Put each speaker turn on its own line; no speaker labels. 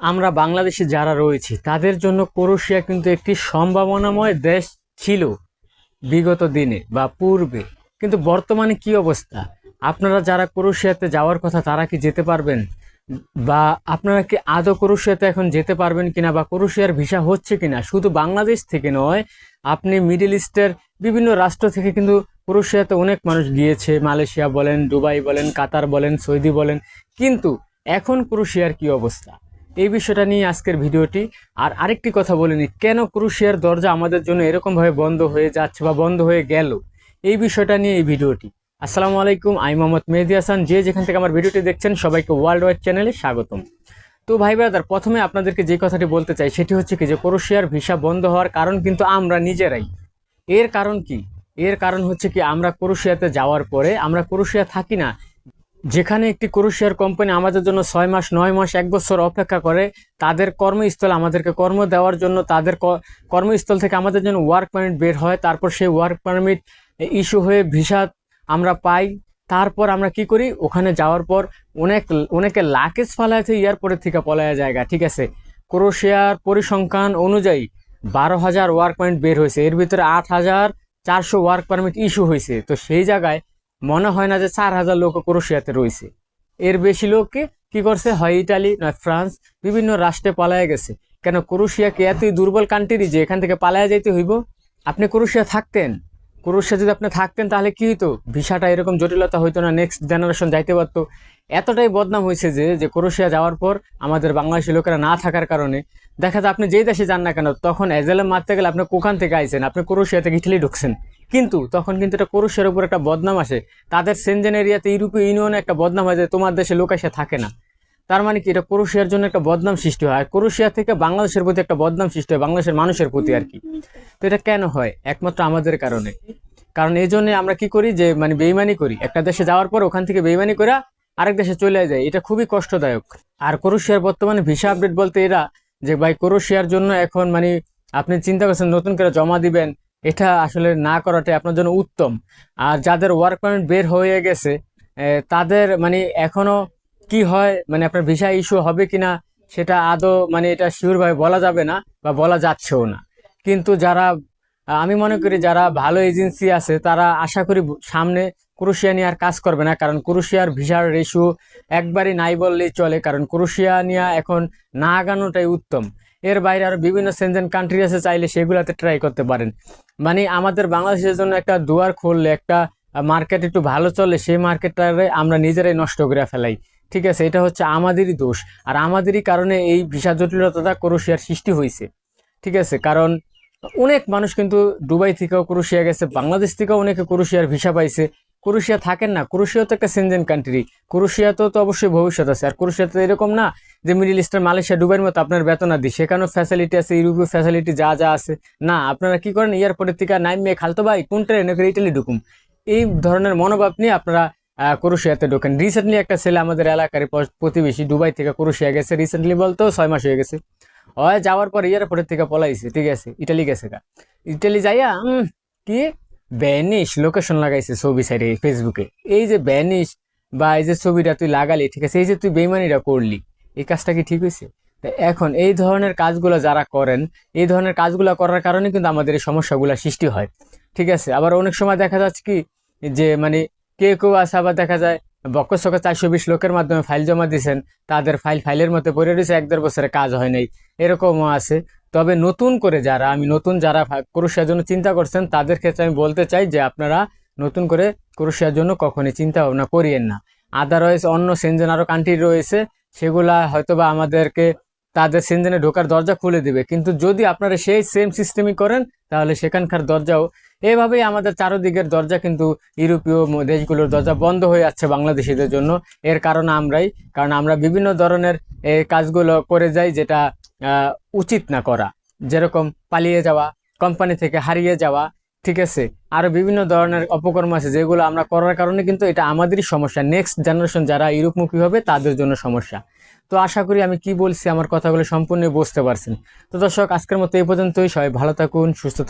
আমরা বাংলাদেশে যারা রয়েছি, তাদের জন্য ক্রোয়েশিয়া কিন্তু একটি সম্ভাবনাময় দেশ ছিল বিগত দিনে বা পূর্বে। কিন্তু বর্তমানে কি অবস্থা? আপনারা যারা ক্রোয়েশিয়াতে যাওয়ার কথা, তারা কি যেতে পারবেন? বা আপনারা কি আদৌ ক্রোয়েশিয়াতে এখন যেতে পারবেন কিনা বা ক্রোয়েশিয়ার ভিসা হচ্ছে কিনা? শুধু বাংলাদেশ থেকে নয়, আপনি মিডল ইস্টের বিভিন্ন রাষ্ট্র থেকে কিন্তু ক্রোয়েশিয়াতে অনেক মানুষ গিয়েছে। মালয়েশিয়া বলেন, দুবাই বলেন, কাতার বলেন, সৌদি বলেন। কিন্তু এখন ক্রোয়েশিয়ার কি অবস্থা? এই বিষয়টা নিয়ে আজকের ভিডিওটি। আর আরেকটি কথা বলিনি কেন ক্রুশিয়ার দরজা আমাদের জন্য এরকমভাবে বন্ধ হয়ে যাচ্ছে বা বন্ধ হয়ে গেল? এই বিষয়টা নিয়ে এই ভিডিওটি। আসসালামু আলাইকুম, আমি মোহাম্মদ মেহেদি হাসান। যে যেখান থেকে আমার ভিডিওটি দেখছেন, সবাইকে ওয়ার্ল্ড ওয়াইড চ্যানেলে স্বাগতম। তো ভাই ব্রাদার, প্রথমে আপনাদেরকে যে কথাটি বলতে চাই, সেটি হচ্ছে কি যে ক্রোয়েশিয়ার ভিসা বন্ধ হওয়ার কারণ কিন্তু আমরা নিজেরাই। এর কারণ কি? এর কারণ হচ্ছে কি, আমরা ক্রোয়েশিয়াতে যাওয়ার পরে আমরা ক্রোয়েশিয়া থাকি না যেখানে একটি ক্রোয়েশিয়ার কোম্পানি আমাদের জন্য ছয় মাস, নয় মাস, এক বছর অপেক্ষা করে, তাদের কর্মস্থল আমাদেরকে কর্ম দেওয়ার জন্য, তাদের কর্মস্থল থেকে আমাদের জন্য ওয়ার্ক পারমিট বের হয়, তারপর সেই ওয়ার্ক পারমিট ইস্যু হয়ে ভিসা আমরা পাই। তারপর আমরা কি করি? ওখানে যাওয়ার পর অনেক, অনেকে লাকেজ ফালাইতে এয়ারপোর্টের থেকে পলায়া জায়গা, ঠিক আছে? ক্রোয়েশিয়ার পরিসংখ্যান অনুযায়ী বারো হাজার ওয়ার্ক পারমিট বের হয়েছে। এর ভিতরে আট হাজার চারশো ওয়ার্ক পারমিট ইস্যু হয়েছে। তো সেই জায়গায় মনে হয় না যে চার হাজার লোক ক্রোয়েশিয়াতে রয়েছে। এর বেশি লোককে কি করছে? হয় ইটালি নয় ফ্রান্স, বিভিন্ন রাষ্ট্রে পালায় গেছে। কেন ক্রোয়েশিয়াকে এতই দুর্বল কান্ট্রি যে এখান থেকে পালায়া যাইতে হইব? আপনি ক্রোয়েশিয়া থাকতেন। ক্রোয়েশিয়া যদি আপনি থাকতেন, তাহলে কি হইতো? ভিসাটা এরকম জটিলতা হইতো না নেক্সট জেনারেশন যাইতে পারতো। এতটাই বদনাম হয়েছে যে যে ক্রোয়েশিয়া যাওয়ার পর আমাদের বাংলাদেশি লোকেরা না থাকার কারণে দেখা যায় আপনি যেই দেশে যান না কেন, তখন এজেলে মারতে গেলে আপনি কোখান থেকে আইছেন, আপনি ক্রোয়েশিয়া থেকে ইটালি ঢুকছেন। কিন্তু তখন কিন্তু এটা ক্রোয়েশিয়ার উপর একটা বদনাম আসে। তাদের সেনজেন এরিয়াতে ইউরোপীয় ইউনিয়নে একটা বদনাম হয় যে তোমার দেশে লোক এসে থাকে না। তার মানে কি? এটা ক্রোয়েশিয়ার জন্য একটা বদনাম সৃষ্টি হয়। আর ক্রোয়েশিয়া থেকে বাংলাদেশের প্রতি একটা বদনাম সৃষ্টি হয়, বাংলাদেশের মানুষের প্রতি আর কি। তো এটা কেন হয়? একমাত্র আমাদের কারণে। কারণ এই জন্য আমরা কি করি? যে মানে বেইমানি করি। একটা দেশে যাওয়ার পর ওখান থেকে বেইমানি করে আরেক দেশে চলে যায়। এটা খুবই কষ্টদায়ক। আর ক্রোয়েশিয়ার বর্তমানে ভিসা আপডেট বলতে এরা যে ভাই ক্রোয়েশিয়ার জন্য এখন মানে আপনি চিন্তা করছেন নতুন করে জমা দিবেন এটা আসলে না করাটাই আপনার জন্য উত্তম। আর যাদের ওয়ার্ক পারমিট বের হয়ে গেছে তাদের মানে এখনও কি হয় মানে আপনার ভিসা ইস্যু হবে কিনা, সেটা আদৌ মানে এটা শিওরভাবে বলা যাবে না বা বলা যাচ্ছেও না। কিন্তু যারা, আমি মনে করি যারা ভালো এজেন্সি আছে, তারা আশা করি সামনে ক্রোয়েশিয়া নিয়ে আর কাজ করবে না। কারণ ক্রোয়েশিয়ার ভিসার রেশু একবারই নাই বললেই চলে। কারণ ক্রোয়েশিয়া নিয়ে এখন না আগানোটাই উত্তম। এর বাইরে আরও বিভিন্ন সেনজেন কান্ট্রি আছে, চাইলে সেগুলাতে ট্রাই করতে পারেন। মানে আমাদের বাংলাদেশের জন্য একটা দুয়ার খুললে, একটা মার্কেট একটু ভালো চলে, সেই মার্কেটটারে আমরা নিজেরাই নষ্ট করে ফেলাই। ঠিক আছে? এটা হচ্ছে আমাদেরই দোষ। আর আমাদেরই কারণে এই ভিসা জটিলতাটা ক্রোয়েশিয়ার সৃষ্টি হয়েছে। ঠিক আছে? কারণ অনেক মানুষ কিন্তু দুবাই থেকেও ক্রোয়েশিয়া গেছে, বাংলাদেশ থেকেও অনেকে ক্রোয়েশিয়ার ভিসা পাইছে। ক্রোয়েশিয়া থাকেন না। ক্রোয়েশিয়া তো একটা সেনজেন কান্ট্রি ক্রোয়েশিয়াতেও তো তো অবশ্যই ভবিষ্যৎ আছে। আর ক্রোয়েশিয়াতে এরকম না যে মিডিল ইস্টার মালয়েশিয়া দুবাইয়ের মতো আপনার বেতন দিই। সেখানেও ফ্যাসিলিটি আছে ইউরোপীয় ফ্যাসিলিটি যা যা আছে। না আপনারা কি করেন? এয়ারপোর্টের থেকে নাইমে খালতো ভাই কোন ট্রেনে করে ইটালি ঢুকুম? এই ধরনের মনোভাব নিয়ে আপনারা আহ, ক্রোয়েশিয়াতে ঢোকেন। রিসেন্টলি একটা ছেলে আমাদের এলাকার প্রতিবেশী দুবাই থেকে ক্রোয়েশিয়া গেছে। রিসেন্টলি বলতেও ছয় মাস হয়ে গেছে। হয় যাওয়ার পর এয়ারপোর্টের থেকে পলাইছে ঠিক আছে ইটালি গেছে গা। ইটালি যাইয়া কি? ব্যানিশ লোকেশন লাগাইছে ছবি সাইডে ফেসবুকে এই যে ব্যানিশ বা এই যে ছবিটা তুই লাগালি, ঠিক আছে? এই যে তুই বেইমানিটা করলি, এই কাজটা কি ঠিক হয়েছে? এখন এই ধরনের কাজগুলো যারা করেন, এই ধরনের কাজগুলো করার কারণে কিন্তু আমাদের এই সমস্যাগুলো সৃষ্টি হয়, ঠিক আছে? আবার অনেক সময় দেখা যাচ্ছে কি, যে মানে কে কেউ আছে, আবার দেখা যায় বক্কর সক্কর চারশো বিশ লোকের মাধ্যমে ফাইল জমা দিয়েছেন, তাদের ফাইল ফাইলের মধ্যে পড়ে রয়েছে, এক দেড় বছরে কাজ হয় নাই, এরকমও আছে। তবে নতুন করে যারা, আমি নতুন যারা ক্রোশিয়ার জন্য চিন্তা করছেন, তাদের ক্ষেত্রে আমি বলতে চাই যে আপনারা নতুন করে ক্রোশিয়ার জন্য কখনই চিন্তা ভাবনা করিয়েন না। আদারওয়াইজ অন্য সেনজেন আরও কান্ট্রি রয়েছে, সেগুলা হয়তোবা আমাদেরকে তাদের সেনজেনে ঢোকার দরজা খুলে দিবে। কিন্তু যদি আপনারা সেই সেম সিস্টেমই করেন, তাহলে সেখানকার দরজাও এভাবেই আমাদের চারোদিকের দরজা কিন্তু ইউরোপীয় দেশগুলোর দরজা বন্ধ হয়ে যাচ্ছে বাংলাদেশিদের জন্য। এর কারণ আমরাই, কারণ আমরা বিভিন্ন ধরনের কাজগুলো করে যাই যেটা উচিত না করা। যেরকম পালিয়ে যাওয়া, কোম্পানি থেকে হারিয়ে যাওয়া, ঠিক আছে? আরও বিভিন্ন ধরনের অপকর্ম আছে যেগুলো আমরা করার কারণে কিন্তু এটা আমাদেরই সমস্যা। নেক্সট জেনারেশন যারা ইউরোপমুখী হবে, তাদের জন্য সমস্যা। তো আশা করি আমি কি বলছি আমার কথাগুলো সম্পূর্ণ বুঝতে পারছেন। তো দর্শক, আজকের মতো এই পর্যন্তই। সবাই ভালো থাকুন, সুস্থ থাকুন।